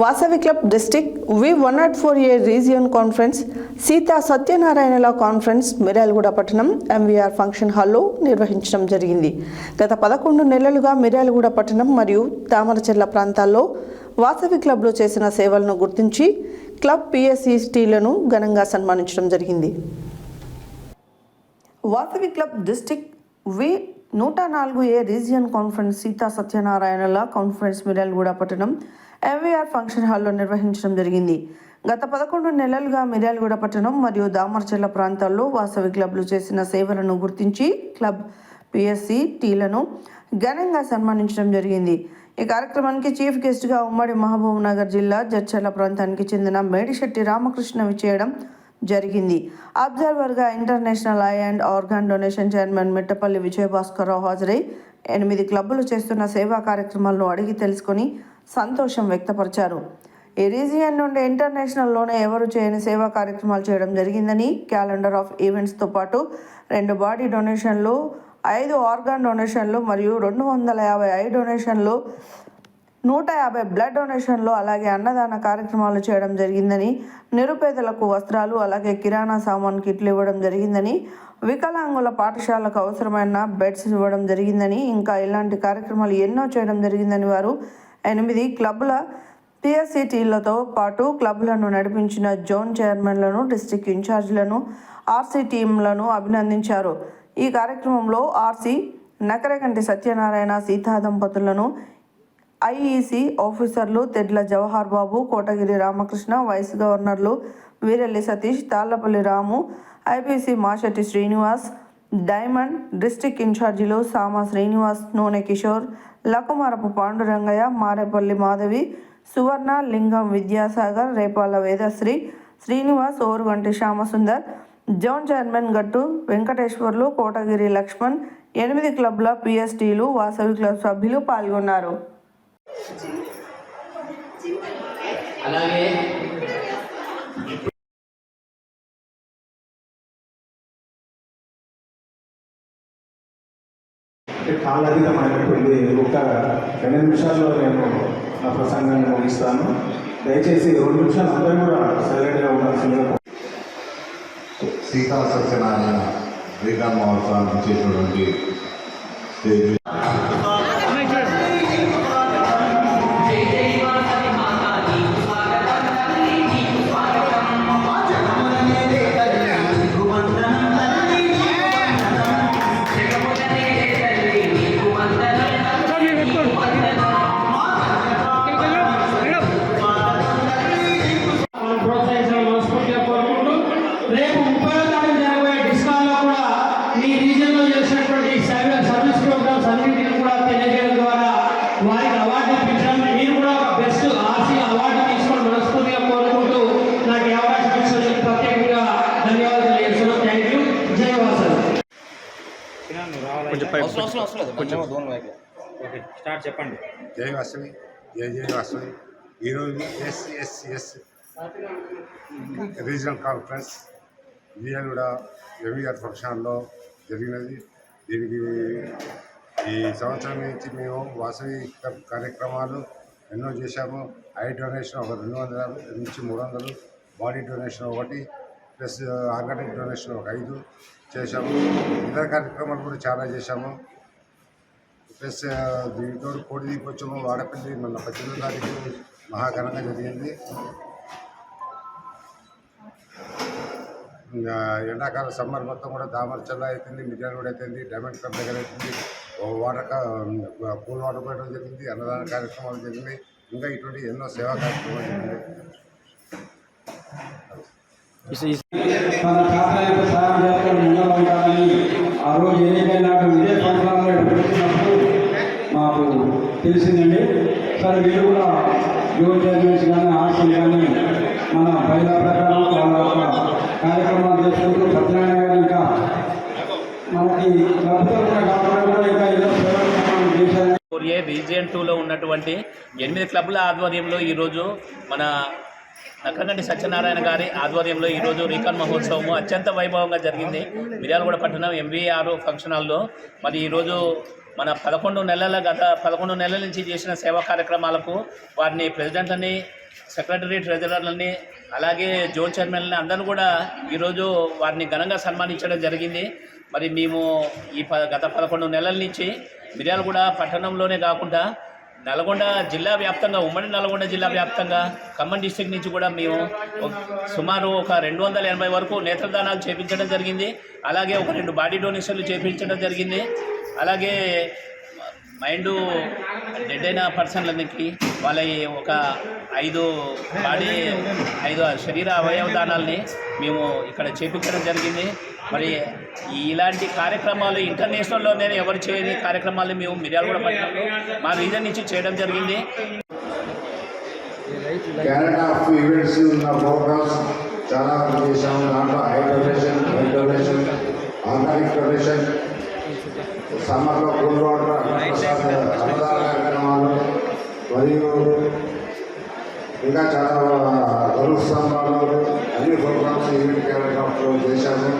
Vasavi club district V one nought four A region conference Sita సత్యనారాయణల conference Miryalaguda పట్టణం MVR function హాల్లో నిర్వహించడం జరిగింది. గత పదకొండు నెలలుగా మిర్యాలగూడ పట్టణం మరియు తామరచెర్ల ప్రాంతాల్లో వాసవి క్లబ్లో చేసిన సేవలను గుర్తించి క్లబ్ పిఎస్ఈస్టీలను ఘనంగా సన్మానించడం జరిగింది. వాసవి క్లబ్ డిస్టిక్ వి నూట నాలుగు ఏ రీజియన్ కాన్ఫరెన్స్ సీతా సత్యనారాయణల కాన్ఫరెన్స్ మిర్యాలగూడ పట్టణం ఎంవీఆర్ ఫంక్షన్ హాల్లో నిర్వహించడం జరిగింది. గత పదకొండు నెలలుగా మిర్యాలగూడ పట్టణం మరియు దామర్చెల్ల ప్రాంతాల్లో వాసవి క్లబ్లు చేసిన సేవలను గుర్తించి క్లబ్ పిఎస్సి టీలను ఘనంగా సన్మానించడం జరిగింది. ఈ కార్యక్రమానికి చీఫ్ గెస్ట్గా ఉమ్మడి మహబూబ్ నగర్ జిల్లా జడ్చర్ల ప్రాంతానికి చెందిన మేడిశెట్టి రామకృష్ణ విచేయడం జరిగింది. అబ్జర్వర్గా international eye and organ donation chairman Mittapalli Vijayabhaskarrao హాజరై ఎనిమిది క్లబ్బులు చేస్తున్న సేవా కార్యక్రమాలను అడిగి తెలుసుకొని సంతోషం వ్యక్తపరిచారు. ఎరీజియన్ నుండి ఇంటర్నేషనల్లోనే ఎవరు చేయని సేవా కార్యక్రమాలు చేయడం జరిగిందని క్యాలెండర్ ఆఫ్ ఈవెంట్స్తో పాటు రెండు బాడీ డొనేషన్లు ఐదు ఆర్గాన్ డొనేషన్లు మరియు రెండు వందల యాభై ఐ డొనేషన్లు నూట యాభై బ్లడ్ డొనేషన్లు అలాగే అన్నదాన కార్యక్రమాలు చేయడం జరిగిందని నిరుపేదలకు వస్త్రాలు అలాగే కిరాణా సామాన్ కిట్లు ఇవ్వడం జరిగిందని వికలాంగుల పాఠశాలకు అవసరమైన బెడ్స్ ఇవ్వడం జరిగిందని ఇంకా ఇలాంటి కార్యక్రమాలు ఎన్నో చేయడం జరిగిందని వారు ఎనిమిది క్లబ్ల పిఎస్సిటీలతో పాటు క్లబ్లను నడిపించిన జోన్ చైర్మన్లను డిస్టిక్ ఇన్ఛార్జీలను ఆర్సీ టీంలను అభినందించారు. ఈ కార్యక్రమంలో ఆర్సీ నకరకంటి సత్యనారాయణ సీతా దంపతులను ఐఈసీ ఆఫీసర్లు తెడ్ల జవహర్ బాబు కోటగిరి రామకృష్ణ వైస్ గవర్నర్లు Veerelli Satish Tallapalli Ramu IPC Mashetti Srinivas diamond district ఇన్ఛార్జీలు సామా శ్రీనివాస్ నూనె కిషోర్ లకుమారపు పాండురంగయ్య మారేపల్లి మాధవి సువర్ణ లింగం విద్యాసాగర్ రేపాల వేదశ్రీ శ్రీనివాస్ ఓరుగంటి శ్యామసుందర్ జోన్ చైర్మన్ గట్టు వెంకటేశ్వర్లు కోటగిరి లక్ష్మణ్ ఎనిమిది క్లబ్ల పిఎస్టీలు వాసవి క్లబ్ సభ్యులు పాల్గొన్నారు. అలాగే కాలాతీతమైనటువంటి ఒక రెండు నిమిషాల్లో నేను నా ప్రసంగాన్ని ముగిస్తాను. దయచేసి రెండు నిమిషాలు అందరూ కూడా సైలెంట్గా ఉండాల్సిందిగా సీతా సత్యనారాయణ శ్రీకాంత్ మహోత్సవానికి చేసినటువంటి స్టేజ్ స్టార్ట్ చెప్పండి. జై వాసవి జై జై వాసవి. ఈరోజు SSS regional conference. Vijayaguda MER ఫంక్షన్లో జరిగినది. దీనికి ఈ సంవత్సరం నుంచి మేము వాసవి కార్యక్రమాలు ఎన్నో చేశాము. ఐ డొనేషన్ ఒక రెండు వందల నుంచి మూడు వందలు బాడీ డొనేషన్ ఒకటి ప్లస్ ఆర్గానిక్ డొనేషన్ ఒక ఐదు చేశాము. ఇతర కార్యక్రమాలు కూడా చాలా చేశాము. ప్లస్ దీంతో కోడి దీపోత్సవం వాడపల్లి మన పద్దెనిమిది తారీఖు మహాఘనంగా జరిగింది. ఎండాకాలం సమ్మర్ మొత్తం కూడా దామర్చల్ల అవుతుంది మిర్యాల కూడా అవుతుంది డైమండ్ క్లబ్ దగ్గర అవుతుంది వాటర్ కా- వాటర్ పోయడం జరిగింది అన్నదాన కార్యక్రమాలు జరిగినాయి. ఇంకా ఇటువంటి ఎన్నో సేవా కార్యక్రమాలు జరిగినాయి. సాయం ఆ రోజు ఎన్నికైన నాడు ఇదే ప్రోగ్రాంలో పెడుతున్నప్పుడు మాకు తెలిసిందండి సరే వీళ్ళు కూడా యువ చైర్మన్స్ కానీ ఆర్సీ కానీ మన బయట ప్రకారం వాళ్ళ కార్యక్రమాలు చేసుకుంటూ సత్యనారాయణ గారు ఇంకా మనకి ప్రభుత్వం కాకుండా కూడా ఇంకా ఏదో చేశారు ఏ రీజియన్ టూలో ఉన్నటువంటి ఎనిమిది క్లబ్ల ఆధ్వర్యంలో ఈరోజు మన నక్కగంటి సత్యనారాయణ గారి ఆధ్వర్యంలో ఈరోజు రీకాన్ మహోత్సవము అత్యంత వైభవంగా జరిగింది. మిర్యాలగూడ పట్టణం ఎంవీఆర్ ఫంక్షన్ హాల్లో. మరి ఈరోజు మన పదకొండు నెలల గత పదకొండు నెలల నుంచి చేసిన సేవా కార్యక్రమాలకు వారిని ప్రెసిడెంట్లని సెక్రటరీ ట్రెజరర్లని అలాగే జోన్ చైర్మన్ని అందరూ కూడా ఈరోజు వారిని ఘనంగా సన్మానించడం జరిగింది. మరి మేము ఈ ప గత పదకొండు నెలల నుంచి మిర్యాలగూడ పట్టణంలోనే కాకుండా నల్గొండ జిల్లా వ్యాప్తంగా ఉమ్మడి నల్గొండ జిల్లా వ్యాప్తంగా ఖమ్మం డిస్టిక్ నుంచి కూడా మేము సుమారు ఒక రెండు వందల ఎనభై వరకు నేత్రదానాలు చేపించడం జరిగింది. అలాగే ఒక రెండు బాడీ డొనేషన్లు చేపించడం జరిగింది. అలాగే మైండ్ డెడ్ అయిన పర్సన్లకి వాళ్ళ ఒక ఐదు బాడీ ఐదు శరీర అవయవ దానాల్ని మేము ఇక్కడ చేపించడం జరిగింది. మరి ఇలాంటి కార్యక్రమాలు ఇంటర్నేషనల్లో నేను ఎవరు చేయని కార్యక్రమాలు మేము మిర్యాలు కూడా పట్టణంలో మా రీజన్ నుంచి చేయడం జరిగింది. క్యారెట్ ఆఫ్ ఈవెంట్స్ ఉన్న ప్రోగ్రామ్స్ చాలా చేశాము. దాంట్లో eye donation blood donation organic donation సమ్మర్లో కూల్ వాటర్ అన్నదాన కార్యక్రమాలు మరియు ఇంకా చాలా గరువు స్తంభాలు అన్ని ప్రోగ్రామ్స్ ఈవెంట్ క్యారెట్ ఆఫ్లో చేశాము.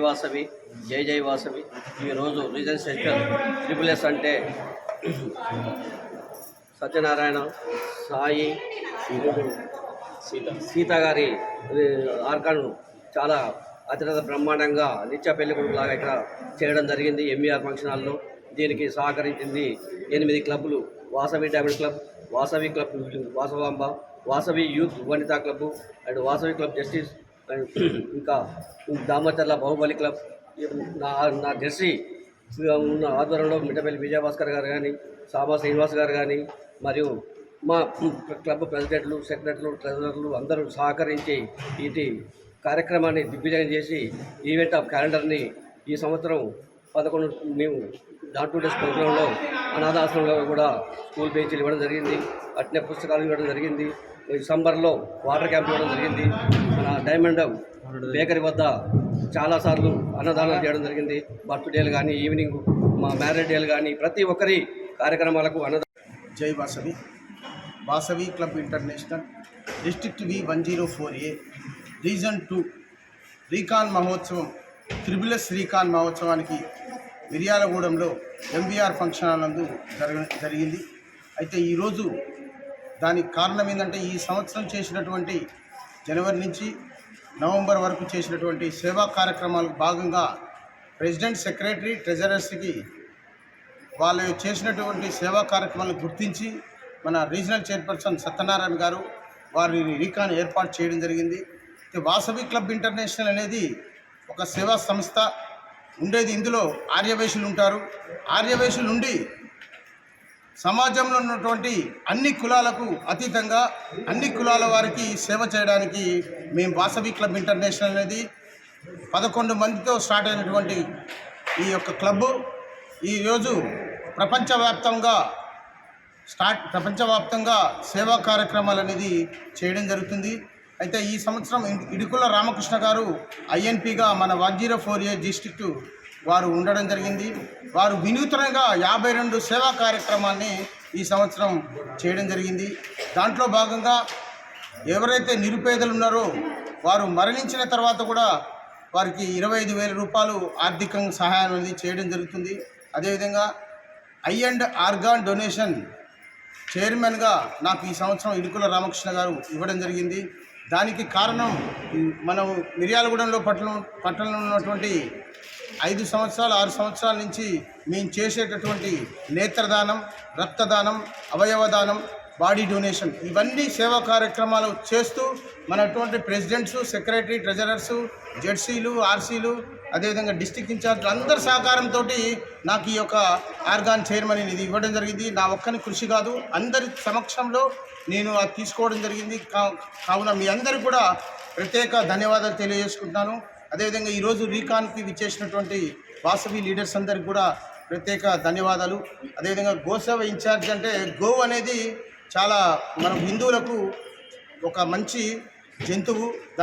వాసవి జై జై వాసవి. ఈరోజు రీజన్ సెంటర్ ట్రిపుల్ ఎస్ అంటే సత్యనారాయణ సాయి సీత సీత గారి ఏ, ఆర్కాను చాలా అత్యంత బ్రహ్మాండంగా నిత్య పెళ్ళి కొడుకులాగా ఇక్కడ చేయడం జరిగింది ఎంఈఆర్ ఫంక్షన్ హాల్లో దీనికి సహకరించింది ఎనిమిది క్లబ్లు Vasavi diamond club Vasavi club Vasavamba Vasavi youth Vanitha club and Vasavi club justice ఇంకా దామచర్ల బాహుబలి క్లబ్ నా నా జెర్సీ ఉన్న ఆధ్వర్యంలో మిఠపల్లి విజయభాస్కర్ గారు కానీ సాబా శ్రీనివాస్ గారు కానీ మరియు మా క్లబ్ ప్రెసిడెంట్లు సెక్రటరీలు ట్రెజరర్లు అందరూ సహకరించి ఇది కార్యక్రమాన్ని దిగ్విజయం చేసి ఈవెంట్ ఆఫ్ క్యాలెండర్ని ఈ సంవత్సరం పదకొండు మేము డాట్ టు డేస్ ప్రోగ్రాంలో అనాథాశ్రమంలో కూడా స్కూల్ బెంచ్లు ఇవ్వడం జరిగింది అట్నే పుస్తకాలు ఇవ్వడం జరిగింది డిసెంబర్లో వాటర్ క్యాంప్ ఇవ్వడం జరిగింది. మన డైమండ్ బేకరీ వద్ద చాలాసార్లు అన్నదానం చేయడం జరిగింది. బర్త్డేలు కానీ ఈవినింగ్ మా మ్యారేజ్ డేలు కానీ ప్రతి ఒక్కరి కార్యక్రమాలకు అన్నదానం జై Vasavi. Vasavi club international district V one zero four A region two recon మహోత్సవం త్రిబులస్ శ్రీకాన్ మహోత్సవానికి మిర్యాలగూడెంలో ఎంబీఆర్ ఫంక్షన్ హాల్ నందు జరగ జరిగింది. అయితే ఈరోజు దానికి కారణం ఏంటంటే ఈ సంవత్సరం చేసినటువంటి జనవరి నుంచి నవంబర్ వరకు చేసినటువంటి సేవా కార్యక్రమాలకు భాగంగా ప్రెసిడెంట్ సెక్రటరీ ట్రెజరర్స్కి వాళ్ళు చేసినటువంటి సేవా కార్యక్రమాలను గుర్తించి మన రీజనల్ చైర్పర్సన్ సత్యనారాయణ గారు వారిని రీకాన్ ఏర్పాటు చేయడం జరిగింది. వాసవి క్లబ్ ఇంటర్నేషనల్ అనేది ఒక సేవా సంస్థ ఉండేది. ఇందులో ఆర్యవేశులు ఉంటారు. ఆర్యవేశుల నుండి సమాజంలో ఉన్నటువంటి అన్ని కులాలకు అతీతంగా అన్ని కులాల వారికి సేవ చేయడానికి మేము వాసవి క్లబ్ ఇంటర్నేషనల్ అనేది పదకొండు మందితో స్టార్ట్ అయినటువంటి ఈ యొక్క క్లబ్బు ఈరోజు ప్రపంచవ్యాప్తంగా స్టార్ట్ ప్రపంచవ్యాప్తంగా సేవా కార్యక్రమాలు అనేది చేయడం జరుగుతుంది. అయితే ఈ సంవత్సరం ఇడుకుల రామకృష్ణ గారు ఐఎన్పిగా మన one zero four A district వారు ఉండడం జరిగింది. వారు వినూతనంగా యాభై రెండు సేవా కార్యక్రమాన్ని ఈ సంవత్సరం చేయడం జరిగింది. దాంట్లో భాగంగా ఎవరైతే నిరుపేదలు ఉన్నారో వారు మరణించిన తర్వాత కూడా వారికి ఇరవై ఐదు వేల రూపాయలు ఆర్థికంగా సహాయం అనేది చేయడం జరుగుతుంది. అదేవిధంగా ఐ అండ్ ఆర్గాన్ డొనేషన్ చైర్మన్గా నాకు ఈ సంవత్సరం ఇడుకుల రామకృష్ణ గారు ఇవ్వడం జరిగింది. దానికి కారణం మనం మిర్యాలగూడెంలో పట్టణం పట్టణంలో ఉన్నటువంటి ఐదు సంవత్సరాలు ఆరు సంవత్సరాల నుంచి మేము చేసేటటువంటి నేత్రదానం రక్తదానం అవయవదానం బాడీ డొనేషన్ ఇవన్నీ సేవా కార్యక్రమాలు చేస్తూ మనటువంటి ప్రెసిడెంట్స్ సెక్రటరీ ట్రెజరర్స్ జెడ్సీలు ఆర్సీలు అదేవిధంగా డిస్టిక్ ఇన్ఛార్జ్లు అందరి సహకారంతో నాకు ఈ యొక్క ఆర్గాన్ చైర్మన్ ఇది ఇవ్వడం జరిగింది. నా ఒక్కని కృషి కాదు అందరి సమక్షంలో నేను అది తీసుకోవడం జరిగింది. కా- కావున మీ అందరికీ కూడా ప్రత్యేక ధన్యవాదాలు తెలియజేసుకుంటున్నాను. అదేవిధంగా ఈరోజు రీకాన్కి విచ్చేసినటువంటి వాసవి లీడర్స్ అందరికి కూడా ప్రత్యేక ధన్యవాదాలు. అదేవిధంగా గోసేవ ఇన్ఛార్జ్ అంటే గో అనేది చాలా మనం హిందువులకు ఒక మంచి జంతువు. దాని